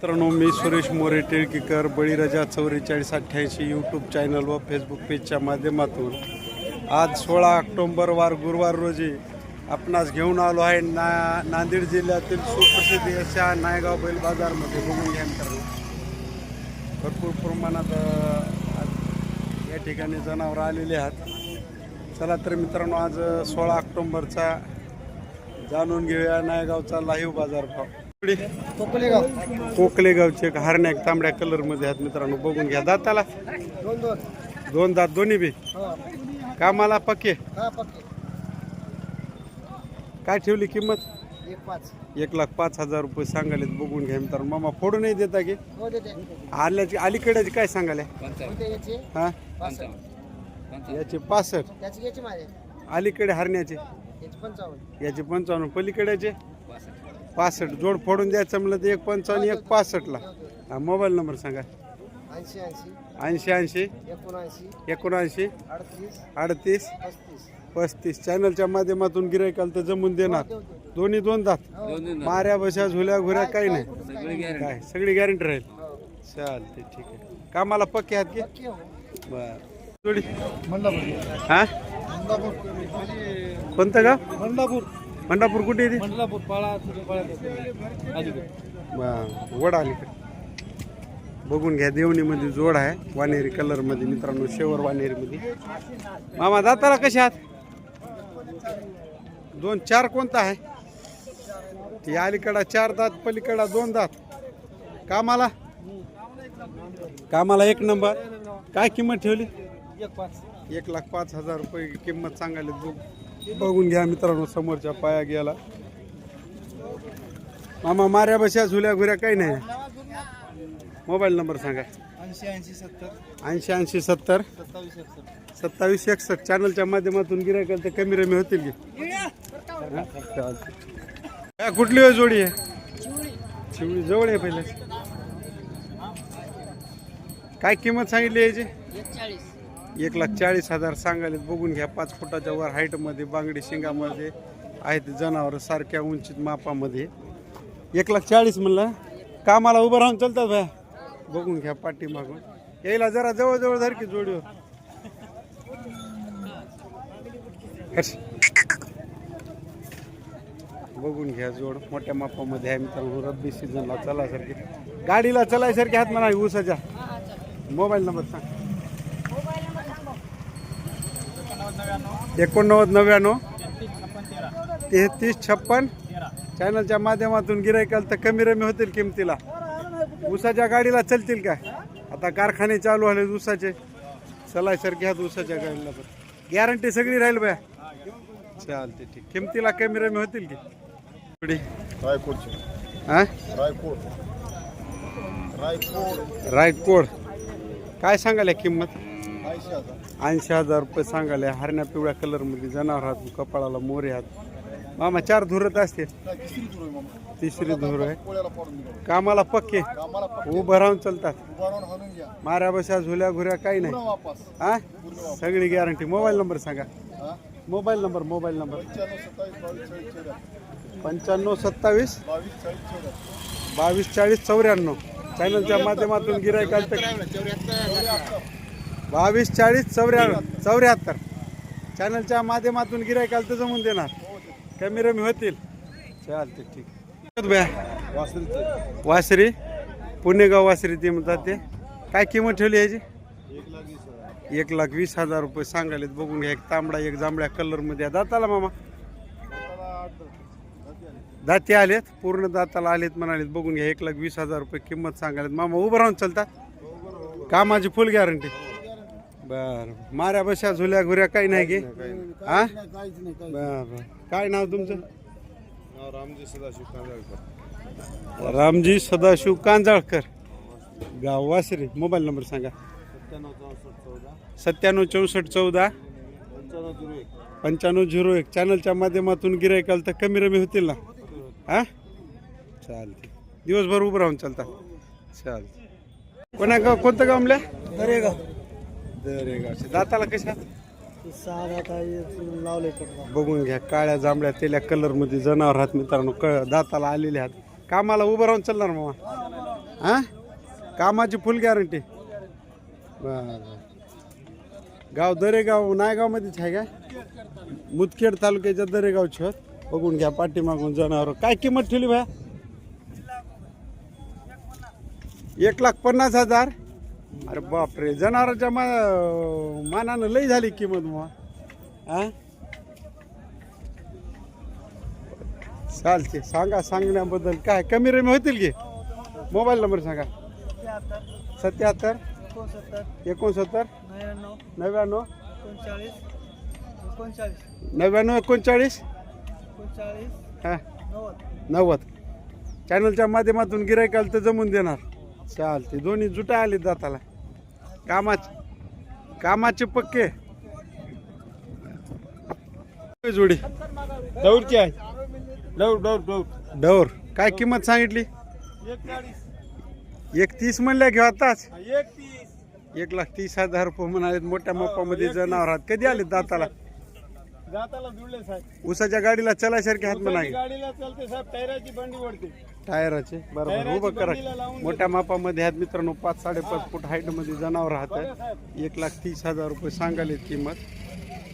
मित्रांनो मी सुरेश मोरे टिळकीकर बळीराजा चौवेचाळीस अठ्ठ्याऐंशी यूट्यूब चॅनल व फेसबुक पेजच्या माध्यमातून आज सोळा ऑक्टोंबर वार गुरुवार रोजी आपणास घेऊन आलो आहे ना नांदेड जिल्ह्यातील सुप्रसिद्ध अशा नायगाव बैल बाजारमध्ये. बघून घ्या मित्रांनो. भरपूर प्रमाणात या ठिकाणी जनावरं आलेले आहेत. चला तर मित्रांनो आज सोळा ऑक्टोंबरचा जाणून घेऊया नायगावचा लाईव्ह बाजार भाव कोकलेगाव कोकले गावचे एक हरण्या तांबड्या कलरमध्ये आहेत मित्रांनो. बघून घ्या दाताला. दोन दोन दोन दात दोन्ही बी. कामाला पक्के? काय ठेवली किंमत? एक लाख पाच हजार रुपये सांगाले बघून घ्या मित्रांनो. मामा फोडून नाही देता की? आल्याची अलीकडेची काय सांगाले याचे हा पासष्ट याचे अलीकडे हरण्याचे? याची पंचावन्न. याचे पंचावन्न. पलीकडेचे पासष्ट जोड फोडून द्यायचं म्हणलं तर एक पंचावन्न एक पासष्टला. हा मोबाईल नंबर सांगा. ऐंशी ऐंशी. ऐंशी ऐंशी. एकोणऐंशी. एकोणऐंशी. अडतीस. अडतीस. पस्तीस. पस्तीस. चॅनलच्या माध्यमातून गिरायकाला तर जमून देणार. देऊ दोन्ही दोन दात माऱ्या बशा झुल्या घुऱ्या काही नाही. काय सगळी गॅरंटी राहील. हो. चालते ठीक आहे. कामाला पक्के आहात की? पक्के हो. बर. थोडी मंडापूर हा? कोणतं गाव? मंडापूर मंडापूर कुठे येते मंडलापूर पाळा पाळा वड अलीकडे बघून घ्या देवणीमध्ये जोड आहे वानेरी कलरमध्ये. मित्रांनो शेवर वानेरीमध्ये. मामा दाताला कशा आहात? दोन चार कोणता आहे? ती अलीकडा चार दात पलीकडा दोन दात. कामाला? कामाला एक नंबर. काय किंमत ठेवली? एक लाख पाच हजार रुपये किंमत सांगायला बघ बघून घ्या मित्रांनो समोरच्या पाया गेला. मामा माऱ्या बशा झुल्या घुऱ्या काही नाही. मोबाईल नंबर सांगा. ऐंशी ऐंशी सत्तर. ऐंशी ऐंशी सत्तर सत्तावीस एकसष्ट. सत्तावीस एकसष्ट चॅनलच्या माध्यमातून गिरायकाल तर कमी रमी होतील की? हा? काय कुठली हो जोडी आहे? चिवडी. जवळ आहे पहिल्या काय किंमत सांगितली याची? एक लाख चाळीस हजार सांगायला बघून घ्या पाच फुटाच्या वर हाईटमध्ये बांगडी शिंगामध्ये आहेत जनावर सारख्या उंचीत मापामध्ये. एक लाख चाळीस म्हणलं. कामाला उभं राहून चलतात भया बघून घ्या पाठी मागून यायला जरा जवळजवळ जवळ धर की जोडीवर. बघून घ्या जोड. मोठ्या मापामध्ये आहे मित्रांनो. रब्बी सीझनला चलायसारखी. गाडीला चलायसारखी हात म्हणा ऊसाच्या. मोबाईल नंबर सांग. एकोणनव्वद नव्याण्णव तेहतीस छप्पन. चॅनलच्या माध्यमातून गिरायकाल तर कमी रमी होतील किमतीला. ऊसाच्या गाडीला चलतील काय? आता कारखाने चालू आले ऊसाचे. चलायसारखे हात ऊसाच्या गाडीला पण. गॅरंटी सगळी राहील बाया. चालते ठीक. किमतीला कमी रमी होतील की? थोडी हा रायकोट रायकोट राईट कोड काय सांगायला किंमत? ऐंशी हजार रुपये सांगायला हरण्या पिवळ्या कलरमध्ये जनावर आहात कपाळाला मोरे आहात. मामा चार धुरत असते तिसरी धुर आहे. कामाला पक्के. उभं राहून चालतात. माऱ्या बशा झुल्या घुऱ्या काही नाही. हा? सगळी गॅरंटी मोबाईल नंबर सांगा. मोबाईल नंबर मोबाईल नंबर पंच्याण्णव सत्तावीस बावीस चाळीस बावीस चाळीस चौऱ्याण्णव चॅनलच्या माध्यमातून गिरायकाल बावीस चाळीस चौऱ्याण्णव चौऱ्याहत्तर. चॅनलच्या माध्यमातून गिरायकाल तर जमून देणार. कमी रमी होतील. चालते ठीक. भया वासरी. पुणेगाव वासरी ते म्हणतात ते. काय किंमत ठेवली याची एक लाख वीस हजार एक लाख वीस हजार रुपये सांगायलेत. बघून घ्या एक तांबडा एक जांभळ्या कलरमध्ये दाताला मामा? आले. दाते आलेत पूर्ण दाताला आलेत म्हणालेत. बघून घ्या एक लाख वीस हजार रुपये किंमत सांगायलेत. मामा उभं राहून चालतात कामाची फुल गॅरंटी बर माऱ्या बशा झुल्या घुऱ्या काही नाही की? हा? काहीच नाही काही बर बर. काय नाव तुमचं? नाव रामजी सदाशिव कांदळकर रामजी सदाशिव कांजाळकर. गाव वासरी मोबाईल नंबर सांगा. सत्त्याण्णव चौसष्ट चौदा. सत्त्याण्णव चौसष्ट चौदा. पंच्याण्णव झिरो एक. पंच्याण्णव झिरो एक. चॅनलच्या माध्यमातून गिरायकाल तर कमी रमी होतील ना? हा. चालते दिवसभर उभं राहून चालतात चालते कोणा गाव कोणतं गाव म्हणल्या दरेगाव. दरेगावचे दाताला कशा? लावले बघून घ्या काळ्या जांभळ्या तेल्या कलरमध्ये जनावर हात मित्रांनो क दाताला आलेले आहेत. कामाला उभं राहून चालणार मामा. हां? कामाची फुल गॅरंटी बरं गाव दरेगाव नायगावमध्येच आहे का? मुदखेड तालुक्याच्या दरेगावची होत बघून घ्या पाठीमागून जनावर. काय किंमत ठेवली भया? एक लाख पन्नास हजार. अरे बापरे जनावरांच्या मा मानानं लई झाली किंमत मग हा? चालते सांगा सांगण्याबद्दल. काय कमी रमी होतील की? मोबाईल नंबर सांगा. सत्याहत्तर. एकोणसत्तर. नव्याण्णव. नव्याण्णव? एकोणचाळीस. हा. नव्वद. नव्वद. चॅनलच्या माध्यमातून गिरायकाला तर जमून देणार. चालते दोन्ही जुटा आले दाताला. कामाचे. कामाचे पक्के. जोडी. दौडची आहे. दौड दौड दौड डवर काय किंमत सांगितली? एक चाळीस एक तीस म्हणल्या घेऊ आताच? एक तीस एक लाख तीस हजार रुपये म्हणाले मोठ्या मापामध्ये जनावर आहात. कधी आले दाताला? जाताला जुळले साहेब. उसाच्या गाडीला चलासारखे हात म्हणा गाडीला चालते साहेब. टायराची बंडी ओढते. टायराचे. बरोबर उभं करा. मोठ्या मापामध्ये आहेत मित्रांनो पाच साडेपाच फूट हाईटमध्ये जनावर राहत एक लाख तीस हजार रुपये सांगाले किंमत.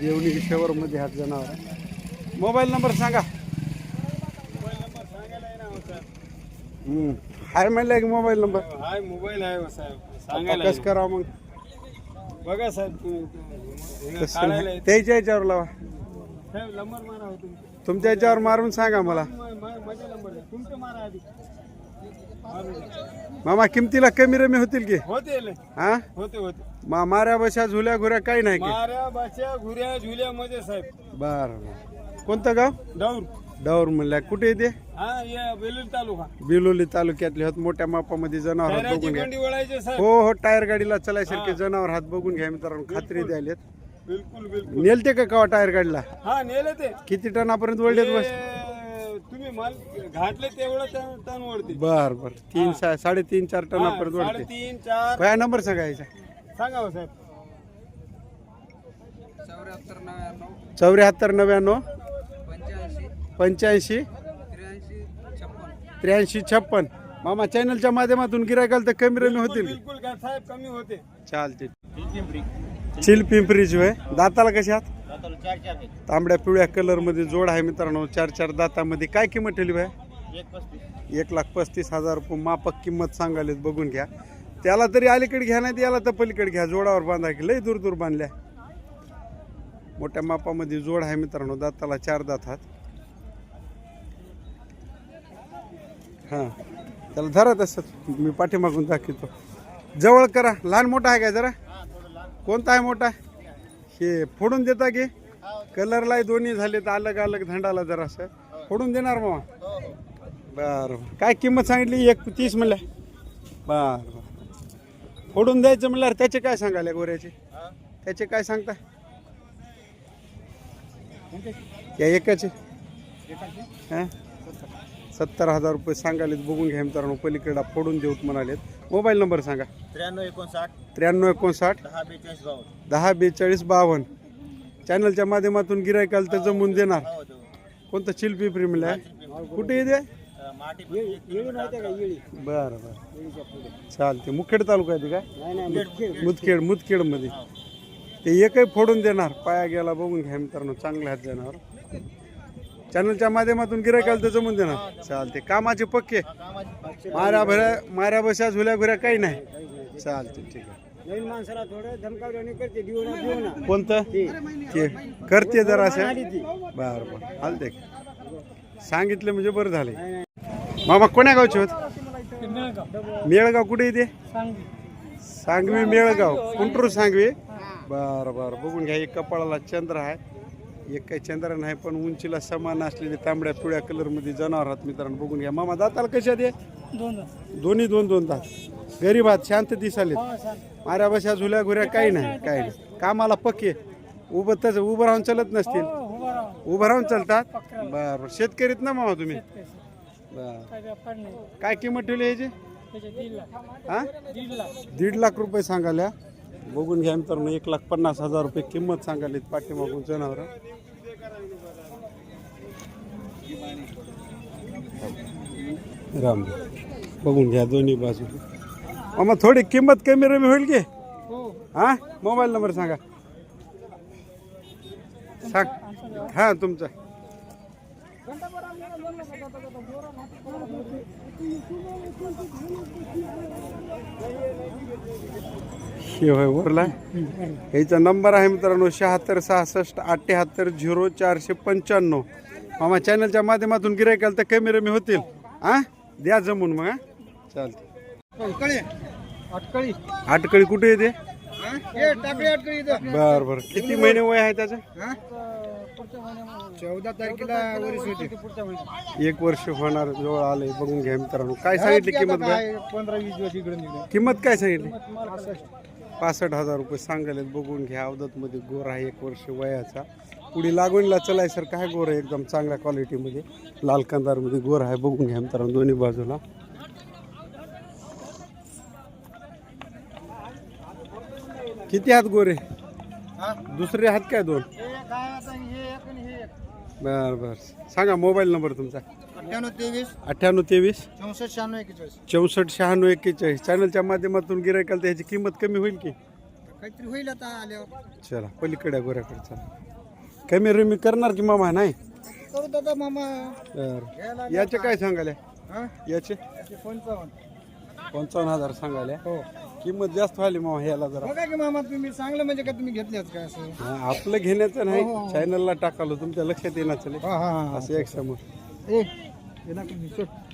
देवणी शहरमध्ये हात जनावर. मोबाईल नंबर सांगा. हो. हाय म्हणलं की मोबाईल नंबर. हाय मोबाईल आहे हो साहेब. सांगायला कसं. करावं मग? बघा साहेब. त्याच्या याच्यावर लावा. साहेब नंबर मारा हो तुम्ही तुमच्या याच्यावर मारून सांगा मला. मामा किमतीला कमी रमी होतील की? होते ले. हा? होते होते. मा माऱ्या बशा झुल्या घुऱ्या काही नाही की? माऱ्या बाच्या घुऱ्या झुल्या मध्ये साहेब. बर कोणतं गाव? दौड डवर म्हणल्या. कुठे येते हा या तालुका. बिलोली तालुक्यातले होत मोठ्या मापामध्ये जनावर हात बघून घ्या. बंडी वळायचे साहेब. हो हो टायर गाडीला चलायसारखे जनावर हात बघून घ्या मित्रांनो. खात्री द्यायलेत. बिलकुल बिलकुल. नेलते का कवा टायर गाडीला हा नेले ते. किती टनापर्यंत वळलेत बस? ते तुम्ही माल घातले तेवढं टन टन वरती बर बर. तीन सा- साडेतीन चार टनापर्यंत वळते. साडेतीन चार. काय नंबर सांगायचा सांगा हो साहेब. चौऱ्याहत्तर नव्याण्णव. पंच्याऐंशी. त्र्याऐंशी छप्पन. मामा चॅनलच्या माध्यमातून गिरायकाल तर कमी रमी होतील. बिलकुल का साहेब कमी होते. चालते चिल पिंपरीची होय दाताला कशी आहात? तांबड्या पिवळ्या कलरमध्ये जोड आहे मित्रांनो. चार चार दातामध्ये काय किंमत ठेवली भाई? एक लाख पस्तीस हजार रुपये मापक किंमत सांगालेत बघून घ्या. त्याला तरी अलीकडे घ्या नाही याला तर पलीकडे घ्या. जोडावर बांधा की लय दूर दूर बांधल्या. मोठ्या मापामध्ये जोड आहे मित्रांनो. दाताला चार दात हात हां. त्याला धरा तसं मी पाठीमागून दाखवतो. जवळ करा. लहान मोठा आहे काय जरा? कोणता आहे मोठा? हे फोडून देता की? कलरला दोन्ही झाले तर अलग अलग धंडाला जरासं. फोडून देणार मग बरं. काय किंमत सांगितली? एक तीस म्हणल्या. बरं बरं. फोडून द्यायचं म्हणल्यावर त्याचे काय सांगाले गोऱ्याचे? त्याचे काय सांगता? या एकाचे. हां? सत्तर हजार रुपये सांगालेत बघून घ्या मित्रांनो पलीकडा फोडून देऊत म्हणालेत. मोबाईल नंबर सांगा. त्र्याण्णव एकोणसाठ त्र्याण्णव एकोणसाठ दहा बेचाळीस बावन्न. दहा बेचाळीस बावन्न. चॅनलच्या माध्यमातून गिरायकाल तर जमून देणार. कोणतं चिलपी प्रीमिल आहे? कुठे येते बरं बरं. चालते मुखेड तालुका आहे ते काय? मुदखेड. मुदखेड. मध्ये ते एकही फोडून देणार. पाया गेला बघून घ्या मित्रांनो चांगले हात जाणार चॅनलच्या माध्यमातून गिरायकाल तर जमून देणार. चालते कामाचे पक्के. माऱ्या भऱ्या माऱ्या बशा झुल्या घुऱ्या काही नाही. चालते ठीक आहे. नवीन माणसाला थोडं धमकावल्याने करते देऊ ना देऊ ना कोणतं? ते. करते जरा असं. बर बर. चालते सांगितलं म्हणजे बरं झालंय. मामा कोण्या गावचे होत? मेळगाव कुठे येते सांगवी मेळगाव. कुंटूर सांगवी. बरं बरं. बघून घ्या एक कपाळाला चंद्र आहे. एक काही चंद्र नाही पण उंचीला समान असलेले तांबड्या पिवळ्या कलरमध्ये जनावर आहात मित्रांनो बघून घ्या. मामा दाताला कशा दे दोन. दोन्ही दोन दोन तास गरीब आहात शांत दिसाले माऱ्या बशा झुल्या घुऱ्या काही नाही काही नाही. कामाला पक्के. उभं तसं उभं राहून चालत नसतील. उभं राहून. चालतात? बरं बरं शेतकरीत ना मामा तुम्ही? बरं. काय किंमत ठेवली याची हा? दीड लाख. रुपये सांगाल्या बघून घ्या मित्रांनो एक लाख पन्नास हजार रुपये किंमत सांगाली पाठीमागून जनावर. राम बघून घ्या दोन्ही बाजूला मामा थोडी किंमत कमी रमी होईल की? हो. हा? मोबाईल नंबर सांगा. सांग. हा तुमचा. हे होय वरला याचा नंबर आहे मित्रांनो शहात्तर सहासष्ट अठ्ठ्याहत्तर झिरो चारशे पंच्याण्णव. मामा चॅनलच्या माध्यमातून गिरायकाल तर कमी रमी होतील. हा द्या जमून मग हा चालते कळे अटकळी. आटकळी कुठे येते बर बर. किती महिने वय आहे त्याचं? हा? चौदा तारखेला एक वर्ष होणार जवळ आलंय बघून घ्या मित्रांनो. काय सांगितली किंमत पंधरा वीस दिवस इकडे किंमत काय सांगितली? पासष्ट हजार रुपये सांगायला बघून घ्या अवधत मध्ये गोर आहे एक वर्ष वयाचा. पुढे लागवणीला चलाय सर काय गोर आहे? एकदम चांगल्या क्वालिटीमध्ये लाल कंदारमध्ये गोर आहे बघून घ्या मित्रांनो दोन्ही बाजूला. किती हात गोरे? दुसरे हात काय दोन? बर बर. सांगा मोबाईल नंबर तुमचा. अठ्ठ्याण्णव तेवीस. अठ्ठ्याण्णव तेवीस. चौसष्ट शहाण्णव एक्केचाळीस. चौसष्ट शहाण्णव एक्केचाळीस. चॅनलच्या माध्यमातून गिरायकाल तर ह्याची किंमत कमी होईल की? काहीतरी होईल आता आल्यावर. चला पलीकडे गोऱ्याकडे चला. कमी रमी करणार की मामा नाही? करू दादा मामा. याचे काय सांगाले? हा? याचे? पंचावन्न. पंचावन्न हजार सांगाले. हो. किंमत जास्त व्हायली मामा ह्याला जरा. बघा की मामा तुम्ही चांगलं म्हणजे का तुम्ही घेतल्याच काय असं? हा, आपलं घेण्याचं नाही. हो, हो. चॅनलला टाकालो तुमच्या लक्षात येणार चले हा हा हा. असं एक समोर. ए हे.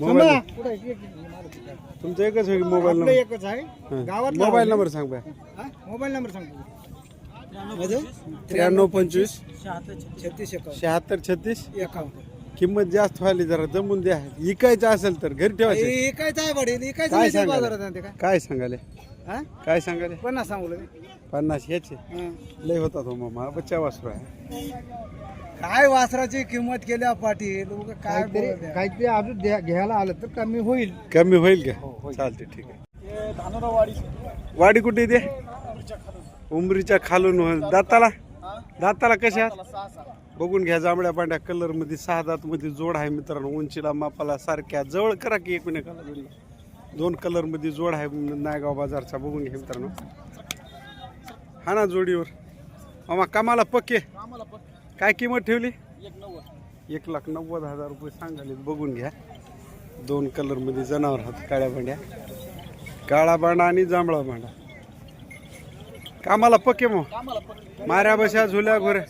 मोबाईल- आहे? तुमचं एकच होईल मोबाईल नंबर. एकच आहे. हा. गावात मोबाईल नंबर सांग बाय मोबाईल नंबर सांगतो त्र्याण्णव पंचवीस. छत्तीस. शहात्तर छत्तीस? एकावन्न. किंमत जास्त व्हायली जरा जमून द्या. इकायचं असेल तर घरी ठेवायचं. एकाच आहे बडे एकाच काय? बाजारात आहे काय काय सांगाले हा? काय सांगाले पन्नास सांगू पन्नास ह्याचे लय होता तो मामा. बच्चा वासरू आहे. काय वासराची किंमत केल्या पाटील? उगा काय काहीतरी अजून घ्यायला आलं तर कमी होईल. कमी होईल का? चालते ठीक आहे. वाडी कुठे येते उमरीच्या खालून. हो- दाताला दाताला कशा बघून घ्या जांभळ्या पांढऱ्या कलरमध्ये सहा दात मध्ये जोड आहे मित्रांनो. उंचीला मापाला सारख्या जवळ करा की एकूण एकाला जोडीला. दोन कलरमध्ये जोड आहे नायगाव बाजारचा. बघून घ्या मित्रांनो. हा ना जोडीवर. मामा कामाला पक्के. काय किंमत ठेवली? एक लाख नव्वद हजार रुपये सांगाले बघून घ्या. दोन कलरमध्ये जनावर आहात काळ्या भांड्या. काळा भांडा आणि जांभळा भांडा. कामाला पक्के मग? माऱ्या बशा झुल्या घोऱ्या.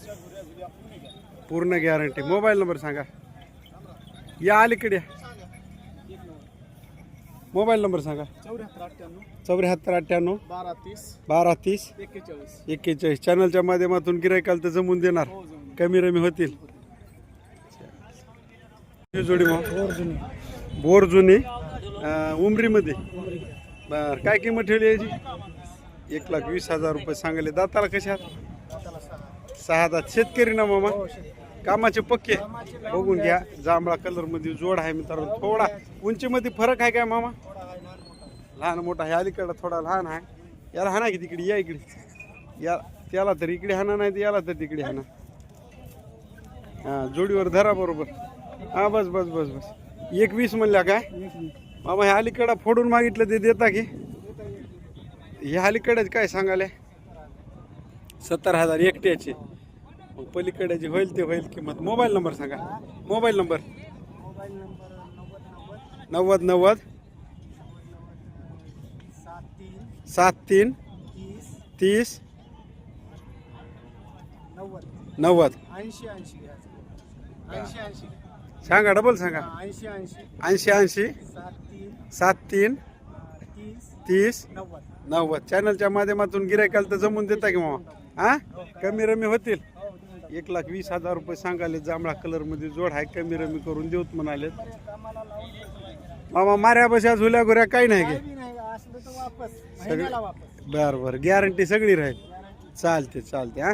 पूर्ण गॅरंटी मोबाईल नंबर सांगा. या अलीकडे या. मोबाईल नंबर सांगा. चौऱ्याहत्तर अठ्ठ्याण्णव. चौऱ्याहत्तर अठ्ठ्याण्णव बारा तीस. बारा तीस. एक्केचाळीस. एक्केचाळीस. चॅनलच्या माध्यमातून गिरायकाल तर जमून देणार. कमी रमी होतील. ही जोडी मग बोर जुनी उमरीमध्ये. बर काय किंमत ठेवली याची? एक लाख वीस हजार रुपये सांगले. दाताला कशा सहा दात. शेतकरी ना मामा? कामाचे पक्के? बघून घ्या. जांभळा कलरमध्ये जोड आहे मित्रांनो. थोडा उंचीमध्ये फरक आहे काय मामा? लहान मोठा आहे. अलीकडं थोडा लहान आहे. याला हाना की तिकडे? या इकडे. या त्याला तर इकडे हाना नाही तर याला तर तिकडे हाना. हां जोडीवर धरा बरोबर. हा बस बस बस बस. एक वीस म्हणल्या काय? बाबा ह्या अलीकडं फोडून मागितलं ते देता की? ह्या अलीकडेच काय सांगाले? सत्तर हजार एकट्याचे. मग पलीकडे जे होईल ते होईल किंमत. मोबाईल नंबर सांगा. Mobile number. नव्वद नव्वद. सात तीन. तीस. नव्वद. ऐंशी ऐंशी ऐंशी ऐंशी. सांगा डबल सांगा. ऐंशी ऐंशी. ऐंशी ऐंशी. सात तीन. सात तीन. तीस. तीस. नव्वद. नव्वद. चॅनलच्या माध्यमातून गिरायकाल तर जमून देता की मामा. हा? कमी रमी होतील. एक लाख वीस हजार रुपये सांगाले जांभळा कलरमध्ये जोड आहे कमी रमी करून देऊत म्हणाले. मामा माऱ्या बशा झुल्या गुऱ्या काही नाही की. नाही असलं तर वापस. सगळे महिन्याला वापस. बर बर. गॅरंटी सगळी राहील. चालते चालते हा.